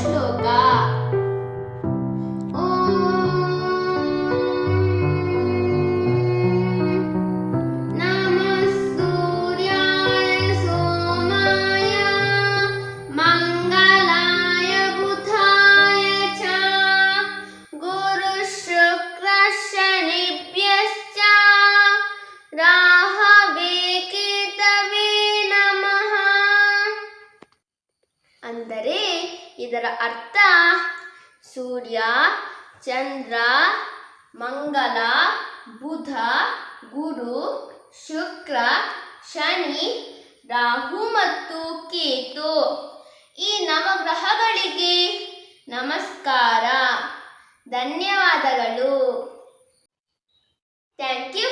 श्लोका ಇದರ ಅರ್ಥ ಸೂರ್ಯ, ಚಂದ್ರ, ಮಂಗಲ, ಬುಧ, ಗುರು, ಶುಕ್ರ, ಶನಿ, ರಾಹು ಮತ್ತು ಕೇತು. ಈ ನವಗ್ರಹಗಳಿಗೆ ನಮಸ್ಕಾರ. ಧನ್ಯವಾದಗಳು. Thank you